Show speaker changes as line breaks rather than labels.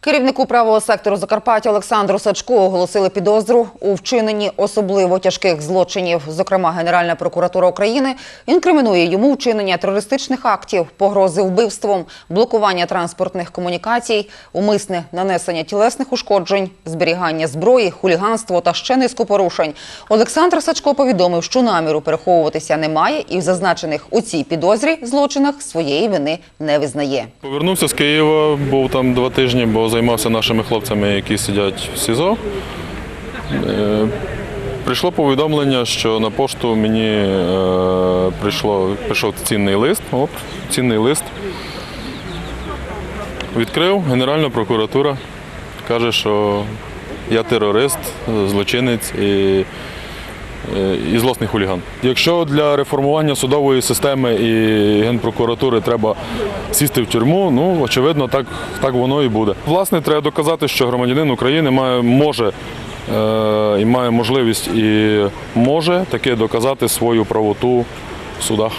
Керівнику правого сектору Закарпаття Олександру Сачку оголосили підозру у вчиненні особливо тяжких злочинів. Зокрема, Генеральна прокуратура України інкримінує йому вчинення терористичних актів, погрози вбивством, блокування транспортних комунікацій, умисне нанесення тілесних ушкоджень, зберігання зброї, хуліганство та ще низку порушень. Олександр Сачко повідомив, що наміру переховуватися немає і в зазначених у цій підозрі злочинах своєї вини не визнає.
Повернувся з Києва, був там два тижні, бо займався нашими хлопцями, які сидять в СІЗО. Е, Прийшло повідомлення, що на пошту мені е, прийшло, прийшов цінний лист. Оп, цінний лист. Відкрив Генеральна прокуратура. Каже, що я терорист, злочинець і, і злосний хуліган. Якщо для реформування судової системи і Генпрокуратури треба сісти в тюрму, ну очевидно, так, так воно і буде. Власне, треба доказати, що громадянин України має, може е, і має можливість і може таки доказати свою правоту в судах.